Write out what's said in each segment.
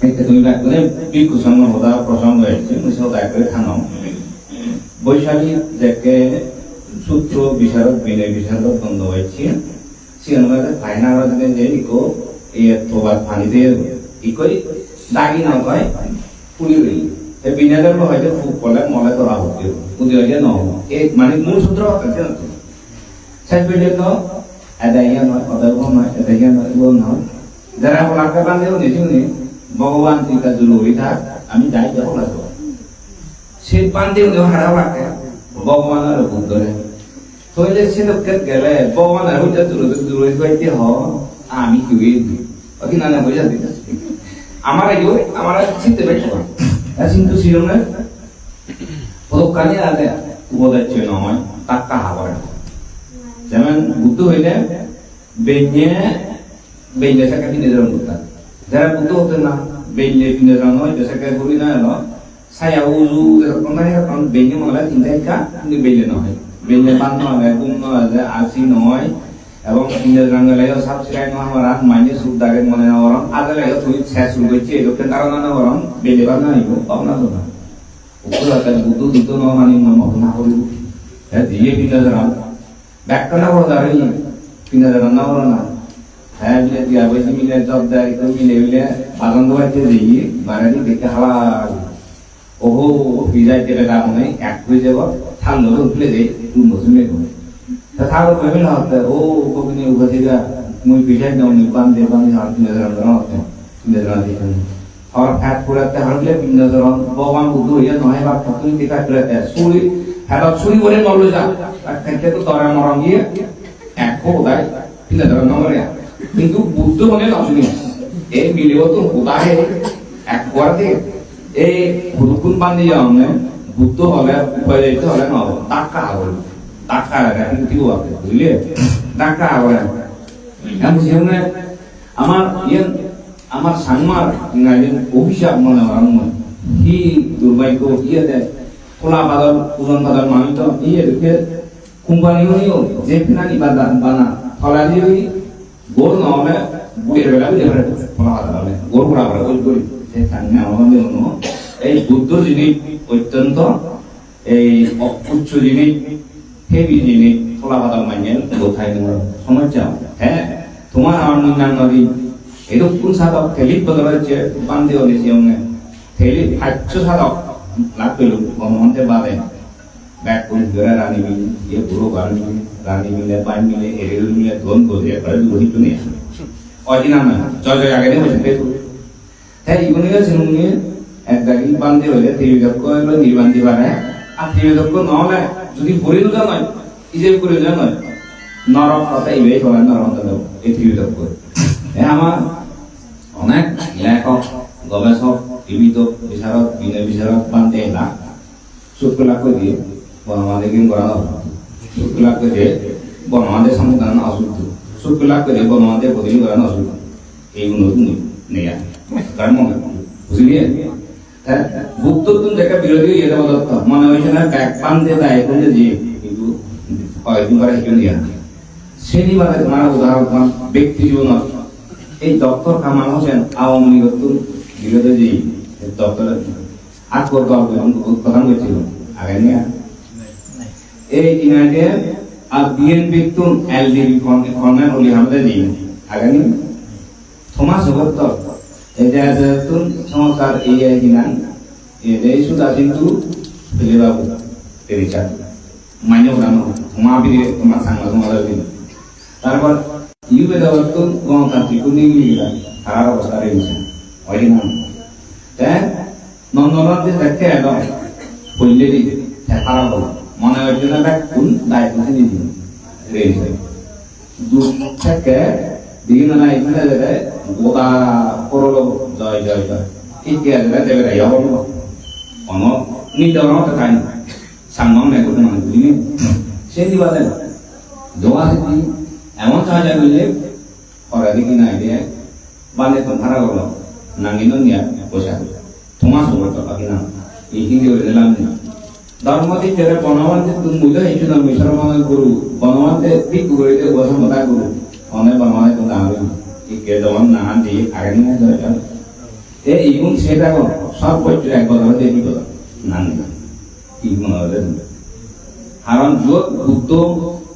তুমি করে বিক্ষু সঙ্গ হতা, প্রসঙ্গ হয়েছে মুসে ব্যাক করে থানো বৈশাখী দেখে সূত্র বিশারদ বিনয় বিশারদ বন্ধ হয়েছে সিগান বাদে ফাইনা যে ইকো, এই তোবার পানিতে ইকোই দাগি না কয় পুলি রই এ বিনাদের হয়তো খুব বলে মলে ধরা হচ্ছে পুলি হইলে ন এই মানে মূল সূত্র হচ্ছে না শেষ পর্যন্ত এটা ইয়া নয় অদৈব নয় এটা ইয়া নয় বল নয় যারা বলাকে বান্ধেও নিজুনি ভগবান চিন্তা জরুরি থাক আমি যাই যাব লাগবো সে বান্ধেও দেও হারা বাকে ভগবানের ভুল লোককে গেলে হইতে হ আমি কি না না দিতে আমার আগে আমার চিনতে বেশ কিন্তু শিরমে পদকালে আগে উপদাচ্য নয় তাক্কা হাবার যেমন বুদ্ধ হইলে বেঞ্জে বেঞ্জে কিনে যারা বুদ্ধা। যারা বুদ্ধ হতে না বেঞ্জে কিনে যারা নয় যে সাকা করি না এলো সায়া উজু এরকম না এরকম বেঞ্জে মনে চিন্তা কা কিন্তু বেঞ্জে নয় বেঞ্জে পান নয় গুম নয় আসি নয় এবং কিনে যারা লাগে সব সিলাই নয় আমার আর মাইনে সুদ দাগে মনে না ওরম আগে লাগে তুই শেষ শুরু করছি এরকম কারণ না ওরম বেঞ্জে পান না নিব পাওনা তো না উপরে বুদ্ধ দুদ্ধ নয় মানে মত না করি হ্যাঁ দিয়ে কিনে যারা ব্যাকরণ বড় দাঁড়াই কিনা রান্না বড় না হ্যাঁ দিয়া বইছি, মিলে জব দেয় মিলে মিলে বাগান দোয়াইতে দিই বাড়াটি দেখে হালা ওহো, ভিজাই তেলে লাভ নেই, এক যাব, থাল নতুন খুলে দেয় তা থাল না হতে ও কবিনি উভা থেকে মুই নাও নি বান দে, বান হাত কিনে রান্না হতে কিনে রান্না দিতে আর ফ্যাট পুরাতে হারলে কিনে রান্না ভগবান বুদ্ধ হইয়া নয় বা বলে নলে যা বুদ্ধ মনে নশুনি এই মিলিও তো কোদায় এক কোয়াতে এই হুদুকুন বান্ধি যাওনে বুদ্ধ হলে উপায় যাইতে হলে ন টাকা হবে। টাকা এখন কি হবে, বুঝলে? টাকা হবে। আমি সেখানে আমার ইয়ে আমার সাংমার ইংরাজির অভিশাপ মনে হয়, আমার কি দুর্ভাগ্য ইয়ে দেয়। খোলা বাদল ওজন বাদল মানুষ তো ইয়ে দেখে কোম্পানি হইও যে ফিনানি বাদা বানা ফলা দিয়ে গোর নহলে বুড়ির বেলা বুঝে ফেলে খোলা বাদল হলে গোর খোলা করে গোল করি সে সাংমে আমাদের অন্য এই বুদ্ধ জিনিস অত্যন্ত এই উচ্চ জিনিস হেভি জিনিস খোলা বাদল মাইনে কোথায় তোমার সমস্যা হ্যাঁ তোমার আমার নাম নদী এরকম সাধক থেলিত বদল হচ্ছে বান্ধে হলে সিয়মে থেলি হাচ্য সাধক লাভ পেল গণমন্ত্রে বাদে ব্যাক করে ধরে রানী মিলে এ পুরো গান মিলে রানী মিলে পাই মিলে এরেল মিলে, ধন করে একবারে বিরোধিত নিয়ে অজিনা না জয় জয় আগে দিয়ে বসে পেতো হ্যাঁ ইগুনি গেছে নুনি এক গাড়ি বান্ধে হলে ত্রিবিদক্ষ হলো, নির্বান্ধি পারে আর ত্রিবিদক্ষ নহলে যদি পরিণত নয় ইজে পরিণত নয়। নরক কথা ইবে চলে নরক দেব, এই ত্রিবিদক্ষ হ্যাঁ আমার অনেক লেখক, গবেষক, জীবিত বিশারদ বিনয় বিশারদ বান্ধে না। শুক্লাকে দিয়ে বনমাদেরকে করানো শুক্লাকে দিয়ে বনমাদের সমাধান অশুদ্ধ। শুক্লাকে দিয়ে বনমাদের এই উন্নতি নেই কারণ মনে হ্যাঁ ভুক্ত তুমি দেখা বিরোধী ইয়ে দেওয়া দত্ত মনে হয়েছে না ব্যাগ পান দিয়ে দায় করে যে কিন্তু কয়েকদিন পরে হিসেবে নিয়ে শনিবারে তোমার উদাহরণ ব্যক্তি জীবন এই ডক্টর কামাল হোসেন আওয়ামী লীগের বিরোধী। যে ডক্টরের আকবর দল প্রধান আগে নিয়ে এই ইনাকে আর বিএনপি তুন এলডিবি ফর্মে হলি আমাদের দিন আগে নিয়ে থমাস হগত এই যে তুন সংস্কার এই কিনা এই সুদা কিন্তু ফেলে বাবু তেরিচা মাইনে উড়ানো থমা বিরে তোমার সাংমা তোমার দিন। তারপর ইউবে দেওয়ার তো গণতান্ত্রিক নিগলিরা খারাপ অবস্থা রয়েছে হয় না হ্যাঁ নন্দনতে দেখতে পড়লে দিতে খারাপ হলো। মনে ব্যাগ কোন দায়িত্ব নিয়ে দিন না এখানে যেতে গোটা করল, জয় জয় জয়। ঠিক আছে দেবে রে হল অন নিতে অন তো না। সাংগম নেই করতে মানে বুঝিনি। সেই দিবালে দোয়া দিদি এমন সাহায্য করলে দেখি না দিয়ে বালে তো ভাড়া করল। নাঙ্গিন নিয়া পয়সা তোমার সবার তো পাখি না। এই হিন্দি করে দিলাম না। ধর্মতি তেরে বনমান্তে তুমি বুঝো এই জন্য মিশ্র মানে গুরু বনমান্তে ঠিক করে দিয়ে বসে গুরু অনেক বনমানে তো না এই কে দমন না দি আগে না যায় এই এবং সেটা সর্বোচ্চ এক বছর দিয়ে কি কথা না না কি হলে কারণ যত বুদ্ধ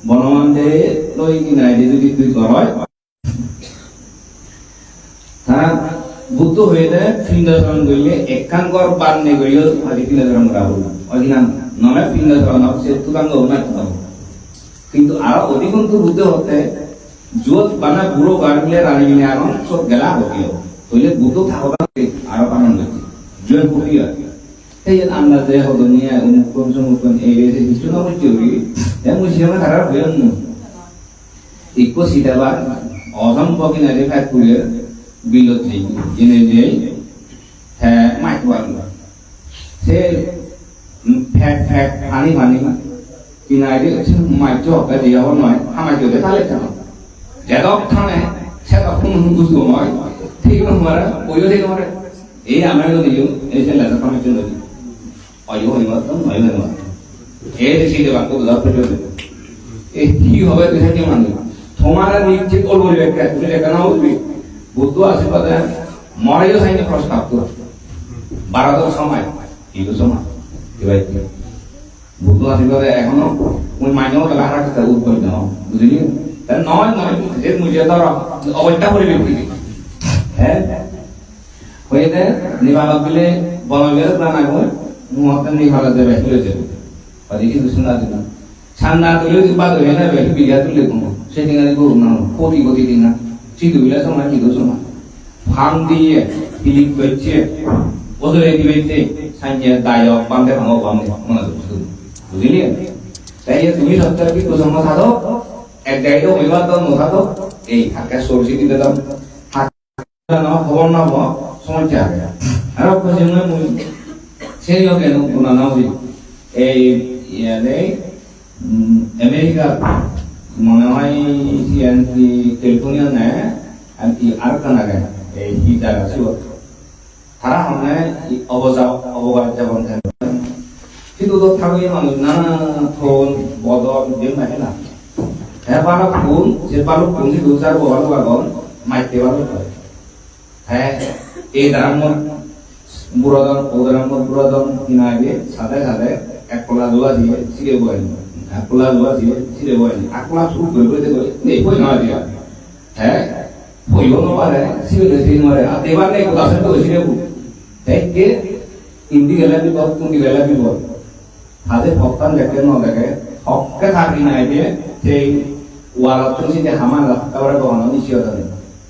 বনমানদে লই কিনা যদি তুই করয় তারা বুদ্ধ হইলে পিণ্ডধরণ করিলে একখান কর পার নে করিলে আজি পিণ্ডধরণ করা হল অধিনাম নমে পিণ্ডধরণ সে তুলাঙ্গ না তুলাঙ্গ কিন্তু আরও অধিকন্তু বুদ্ধ হতে যত বানা বুড়ো গাড়িলে রানী মিলে আরও সব গেলা হতিও হইলে বুদ্ধ থাকবা আরও আনন্দ জয় এই যে আমরা যে হতো নিয়ে অমুক কোন সমুক এই কিছু না বলছি ওই এমন সিনেমা খারাপ হয়ে ইকো সিটাবার অসম্ভব কিনা বিলত জেনে যে মাইক বাংলা সে ফ্যাট ফ্যাট পানি পানি কিনা যে মাইক হকা দিয়ে হওয়ার নয় আমায় যদি তাহলে কেন? যেদক থানে সে তখন বুঝব নয়। ঠিক নয় ওইও ঠিক নয় এই আমার দিও এই যে লেখা কামের জন্য অয়ো হইবা তো নয় এই দেশি দেবা তো দাও প্রয়োজন এই কি হবে দেখা কি মানে তোমার নিচে করব একটা তুমি লেখা না উঠবি বুদ্ধ আশীর্বাদে মরেও সাইনে প্রস্তাব তো বারোটার সময় এই সময়। বুদ্ধ আশীর্বাদে এখনও ওই মাইনেও উদ্ভব নাও বুঝলি? নয় নয় যে মুজে ধর অবৈধা করে বিক্রি হ্যাঁ? হইতে নিভালক বিলে বনবিলে প্রাণ আগুন মুহূর্তে নিভালক দেবে তুলে দেবে পারি কিন্তু শোনা তুলে দিবা, ধরে না বিঘা তুলে কোনো সেদিন করুন না, কোটি কোটি দিন না। চিদু বিলে সময় চিদু সময় ফার্ম দিয়ে হিলিক করছে ওদের দিবেতে সাইয়ে দায়ক বান্ধে ভাঙো বান্ধে মনে করছ বুঝলি তাই তুমি সত্তর কি কুসম্ম থাকো এক গাড়িও হইবা তো এই হাকে সরষি দিতে দাও না খবর না হওয়া সমস্যা আর খুশি নয় মুই সেই কোনা না হই এই ইয়ালে আমেরিকা মনে হয় সিএনসি ক্যালিফোর্নিয়া নে আর কি আর কানা গে এই কি জায়গা ছিল তারা মানে অবজা অবগাত যাবন কিন্তু তো থাকলে মানুষ নানা ফোন বদল যে মানে না। হ্যাঁ পালো ফোন যে পালো ফোন যে দুচার বহাল বাগন মাইতে পারো হ্যাঁ। এই দারামর বুড়াদন ও দারামর বুড়াদন কিনা আগে সাথে সাথে এক কলা দোয়া দিয়ে ছিঁড়ে বয়েন এক কলা দোয়া দিয়ে ছিঁড়ে বয়েন এক কলা শুরু করে করে দেবে নেই বই না দিয়া হ্যাঁ বইব নপারে ছিঁড়ে ছিঁড়ে মারে আর এবার নেই কোথা সে তো ছিঁড়ে তাই কে হিন্দি গেলে বিপদ কুন্দি গেলে বিপদ হাতে ভক্তান দেখে ন দেখে হককে থাকি নাই যে সেই ওয়ালত সিতে হামান একেবারে বহানো নিশ্চয় নেই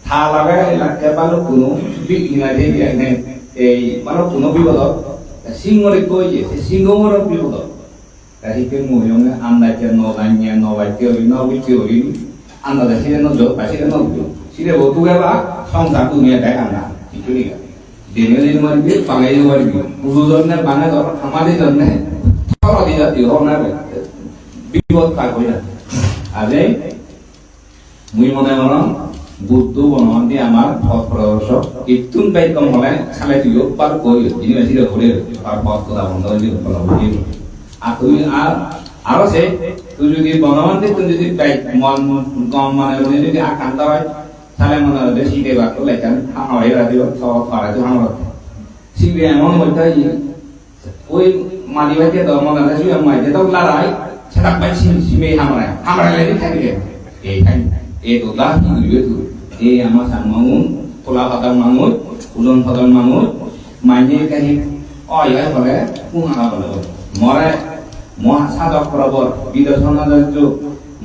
থা লাগে পালো কোনো বিঘ্নাতে এনে এই মানে কোনো বিপদত সিংহরে কই যে সিংহর বিপদত তাহিকে মহিয়ঙে আন্দাজে নলাইnye নবাইতে হই নবিতে হই আন্দাজে সিরে ন জল পাইছে ন সিরে বতু গেবা সংসার দুনিয়া দেখ আমরা কিছু নেই দিন মারবি পাঙাই মারবি বানে ধর আমাদের জন্যে থর দি জাতি হর না বিপদ কাক হই না আজে মুই মনে মনে বুদ্ধ বনমন্ত্রী আমার পথ প্রদর্শক ইতুন বাইকম হলে সালে দিও পার কই যিনি বেশি করে আর পথ কথা বন্ধ হয়ে বুঝি আর তুই আর তুই যদি বনমন্ত্রী তুই যদি মন কম মানে মনে যদি আকান্ত হয়, তাহলে মনে হবে শিখে বা করলে কেন? হাওয়াই রাখি সব করা তো আমার শিখবে এমন মধ্যে ওই মানি বাইকে তো মনে হয় শুয়ে মাইতে তো লড়াই সেটা পাই শিমে হামরা হামরা এই তো এই আমার সান মামুন তোলা পাতার মামুন, ওজন পাতার মামুন, মাইনে কাহি অয় হয় বলে বলে মরে মহা সাধক প্রবর বিদর্শনাচার্য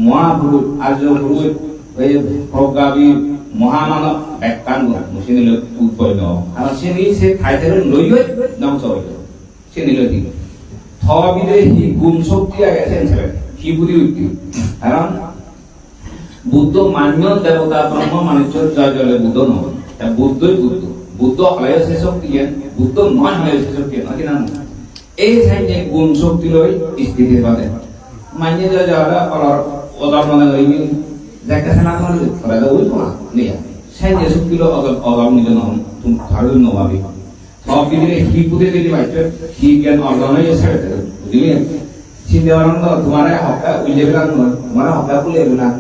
মহাপুরু আর্য পুরুষ এই প্রজ্ঞাবী মহামানব ব্যাখ্যান সে নিল উৎপন্ন কারণ সে নিয়ে সে খাইতে লই হয়ে ধ্বংস হইল সে নিল ঠিক। থবিদে হি গুণ শক্তি আগে ছেলে। হি বুদ্ধি কারণ বুদ্ধ মান্য দেবতা, ব্রহ্ম মানিচ্য জয় জলে বুদ্ধ নয় বুদ্ধই বুদ্ধ। বুদ্ধ হলে সে শক্তি বুদ্ধ নয় হলে সে শক্তি নাকি না এই সাইনে গুণ শক্তি লই স্থিতি পাবে মান্য জয় জলে অলর ওদার মানে লইবি দেখা সেনা করে করে দাও ওই না নিয়া। সাইনে শক্তি লো অগল অগল নিজ নহ তুমি ছাড়ু নবাবি সব দিলে? কি পুদে দিলি বাইতে কি জ্ঞান অর্জন হয়ে ছেড়ে বুঝলি চিন্তা আনন্দ তোমার হকা উইলে বিরান তোমার হকা পুলে বিরান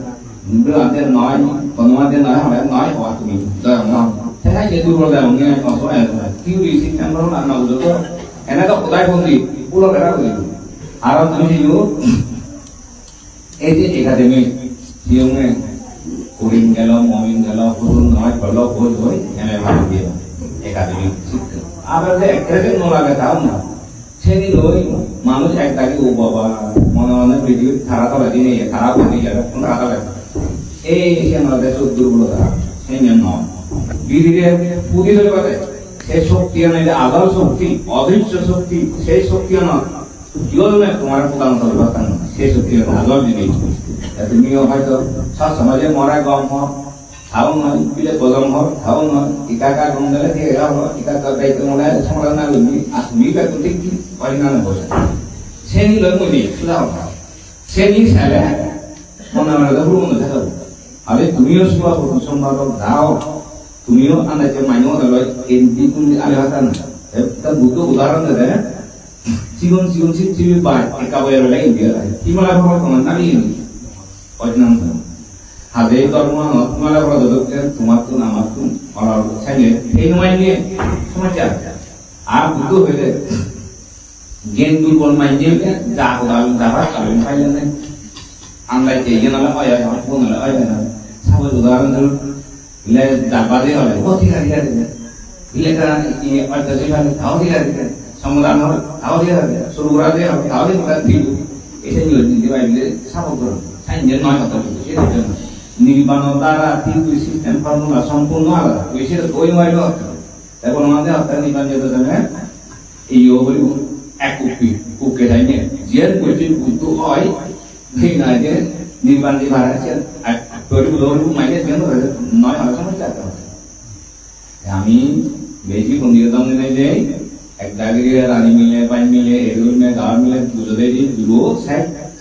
আমাদের নয় কোনো আমাদের নয় হবে নয় হওয়া তুমি দয়া saya jadi dulu dah mungkin masuk ya teori sih tu ni you এই যে একাডেমি কুড়িন গেল মমিন গেল নয় হই এমএ ভালো একাডেমি আবার যে তাও না। সেদিন ওই মানুষ এক দাগে ও বাবা মনে মনে পৃথিবীর খারাপ হবে দিনে খারাপ হয়ে যাবে কোন খারাপ এই সে আমাদের দুর্বলতা সেই জন্য বিধিরে পুঁজি ধরে সেই শক্তি নয় আদল শক্তি, অদৃশ্য শক্তি সেই শক্তি নয়। জীবনে তোমার প্রদান করবে কথা সেই শক্তি আদল জিনিস। তুমিও হয়তো সব সমাজে মরা গম হ খাও নয় পিলে কলম হ খাও নয় টিকাকা গম গেলে ঠিক হল টিকাকা দায়িত্ব মনে সমাধান করবি আর তুমি কা তুমি কি? পরিণাম বসে। সে নিল মুনি সুদাও সে নি সালে মনে মনে ভুল মনে থাকো আরে তুমিও সুয়া সম্ভব দাও তুমিও আনাতে মাইনো লয় এমপি তুমি আলে হাতা না। তা বুদ্ধ উদাহরণ দেয় জীবন জীবন চিপচিপি বাই একাবাই বেলা ইন্ডিয়া লাগে হিমালয় ভ্রমণ তোমার নারী অজনাম হাতে ধর্ম হিমালয় ভ্রমণ দদকে তোমার তুন আমার তুন অলার ছাইলে এই নয় নিয়ে সমাচার আর বুদ্ধ হইলে, জ্ঞান দুর্বল মাইন্ডে যা উদাল যাবা কারণ পাইলে না। আমরা যে ইয়ে নালে হয় হয় কোন হয় না। সাবল উদাহরণ ধরুন ও আছে সমাধান হবে তাও ঠিক আছে শুরু করা দিয়ে হবে তাও ঠিক আছে ঠিক। এসে নিয়ে দিতে পারলে সাইন্সের নয় কথা বলতে সেটার জন্য নির্বাণ দ্বারা কিন্তু সিস্টেম ফর্মুলা সম্পূর্ণ আলাদা। ওই ওই নয় এখন আমাদের হত্যা নির্বাণ যেতে যাবে এই বলি এক কুপি কুকে যাইনে যে কুপি কুতু হয় ঠিক না যে নির্বাণ যে ভাড়া আছে, আর কেন নয় সমস্যা আমি বেশি বন্দিয়ে দিনে যে এক দাগে রানী মিলে পাই মিলে এরুল মে গাঁव মিলে দুটো দে দি দুটো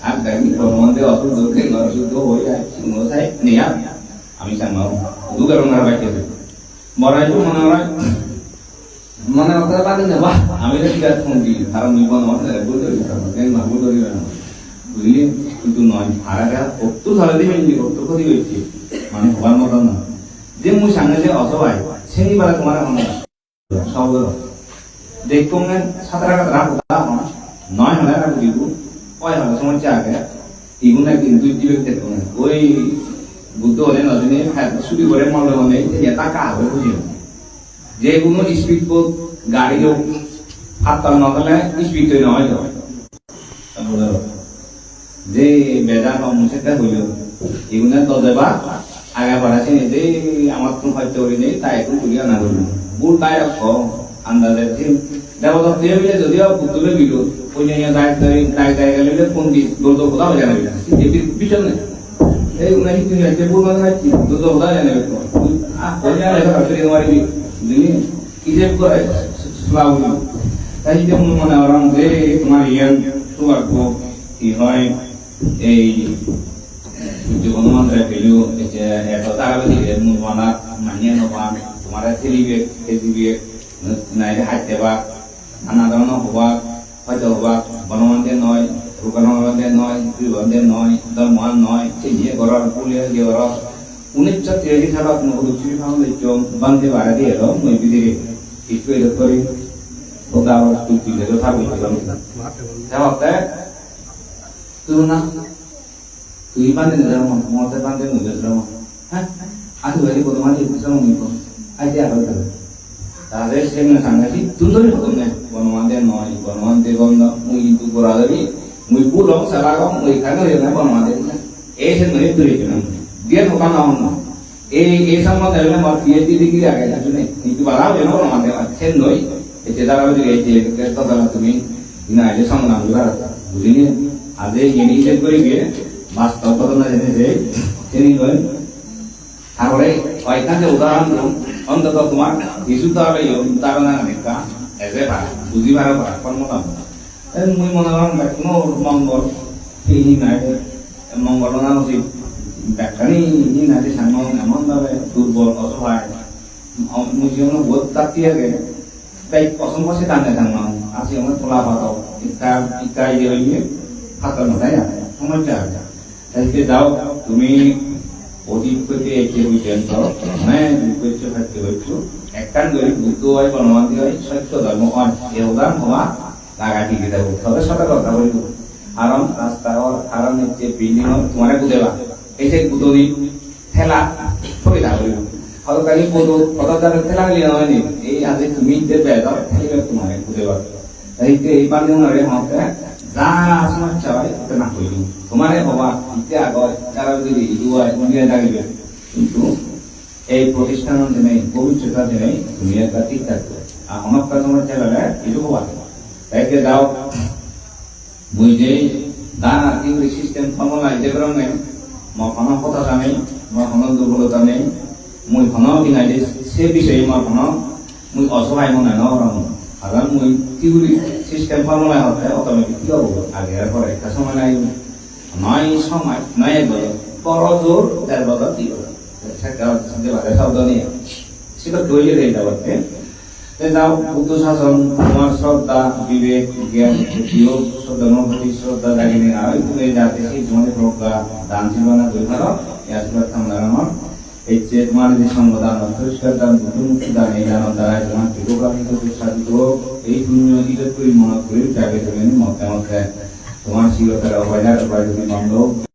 আর দাগি প্রমাণে অসুখ অসুখ হয়ে যায়। সাই নিয়া আমি সামাও দু কারণ আর বাইতে মরাই মনে হয় মনে কথা পারি না বাহ। আমি তো ঠিক আছে ফোন দিই কারণ নিবন আমাদের বলতে না বলতে দিবে না? বুঝলি? কিন্তু নয়, ভাড়াটা কত ধরে দিবেন কত ক্ষতি হয়েছে? মানে হবার মতো না। যে সামনে যে অসহায় সেই বেলা তোমার এখন সব দেখতো না সাঁতার কাটা রাখো নয় হলে রাখো দিব। কয় সময় চা আগে ওই বুদ্ধ হলে নজনে ছুটি করে মনে হলে টাকা হবে বুঝি যে কোনো স্পিড বোট গাড়ি হোক হাততাল নগলে স্পিড তৈরি নহয় তো যে বেজা সমস্যাটা হইল। এগুলো দেবা, আগা বাড়াছে যে আমার তো হয়তো করি নেই, তাই একটু তুলিয়া না করব বুল তাই আন্দাজে দেবো তো যদিও পুতুলে বিল ওই নিয়ে দায় দায় দায় দায় গেলে ফোন দি দোল তো কোথাও জানা পিছন নেই। এই বুল মানে ভাবছি তোমার দিলি হিসেব করে তাই যে মনে ওরম যে তোমার ইয়ান সুয়ার্গ কি হয়? এই যে গণমান্ত্রে পেল টাকা দিলে মুলমানা মানিয়ে নবান তোমার ছেলিবে খেলিবে নাইলে হাইতে বা নানা ধরনের হবা হয়তো হবা গণমান্ত্রে নয় গণমান্ত্রে নয় বিভাগে নয় ধর্মান নয় সেই ঘরের পুলিয়ে ঘরের উনিশশো তিরাশি সালত নবদক্ষিণ ফাউন্ডেশন বান্ধে বাড়া দিয়ে এলো মই বিদিরে একটু এলো করে ওটা আবার তুই দিলে থাকবে যাওয়াতে তুই না তুই বান্ধে নিলাম মতে বান্ধে নিলাম হ্যাঁ? আজ বাড়ি কত মানে ইসলাম নিব আজ আর হবে তাদের সেখানে সাংঘাতিক তুন্দরি হতো না বনমান্তে নয় বনমান্তে বন্ধ মুই কিন্তু করা যাবি মুই পুলম সারাগম, মুই খানে না। বনমান্তে এই সে নয় তুই dia bukan naon eh eh sama dalam mar PhD degree আগে আসলে কিন্তু বাড়া হবে না আমাদের আছেন নই এতে দ্বারা যদি এই যে তুমি। না এলে সংগ্রাম বুঝিনি? আদে ইনি যে করে গিয়ে বাস্তব ঘটনা জেনে যে তিনি নয় তারপরে ওইখানে উদাহরণ দিলাম অন্তত তোমার কিছু তো হবে উদাহরণ দেখা এসে পারা, বুঝি পারা পারা কর্মকাম মুই মনে করেন কোনো মঙ্গল, এই নাই। মঙ্গল না উচিত ব্যাখ্যানি ini nanti sama এমন ভাবে দুর্বল, অসহায়। মুজিয়ন বোধ তাতি আগে তাই অসম্ভব সে টানে থাকলাম। আসি আমার তোলা পাতাও ইকা ইকা ইয়ে হইলে তাইকে যাও, তুমি অতীত প্রতি একে মানে বুদ্ধ হয় বনমান্তি হয় হয় কথা বলব কারণ রাস্তা কারণ হচ্ছে বিল্ডিং তোমার বুঝেবা। এই যে বুদনি ঠেলা হয়তো কালি বুদো কত তার ঠেলা গলি এই আজ তুমি যে বেদর ঠেলিবে, তোমার বুঝেবা। এই যে এই বান্ধব নরে হতে যা না তোমারে ইতে আগত তারা যদি দুয়ায় উনিয়ে লাগিবে কিন্তু এই প্রতিষ্ঠানের জন্য পবিত্রতার জন্য একটা ঠিক থাকবে। আর অনেক তোমার ছেলেরা এটুকু বাদ তাইকে যাও, বুঝে দান আর কি সিস্টেম ফর্মুলা মই কোনো কথা জানেই মই কোনো দুর্বলতা নেই। মই কোনো বিনাই সে বিষয়ে মই কোনো, মই অসহায় মনে ন কারণ মই থিওরি সিস্টেম ফর্মুলা হতে অটোমেটিক কি হব? আগে পরে একটা সময় নাই নয় সময় নয় বছর। বড় জোর, দেড় বছর বাজে শব্দ নিয়ে। সেটা তৈরি হয়ে যাবে দাও বুদ্ধ শাসন, তোমার শ্রদ্ধা, বিবেক, জ্ঞান, বিয়োগ, শ্রদ্ধা অনুভূতি শ্রদ্ধা জাগিনে আর তুমি যাতে সেই জীবনে প্রজ্ঞা, দান, জীবনা দুই এই আশীর্বাদ কামনা আমার এই যে তোমার যে সঙ্গদান পরিষ্কার দান মুক্তি দান, এই দান দ্বারা তোমার কৃতকামী সাধিত এই পুণ্য করি মনে করি যাবে তুমি মতে মতে তোমার শিরতার অবহেলার অপরাধ তুমি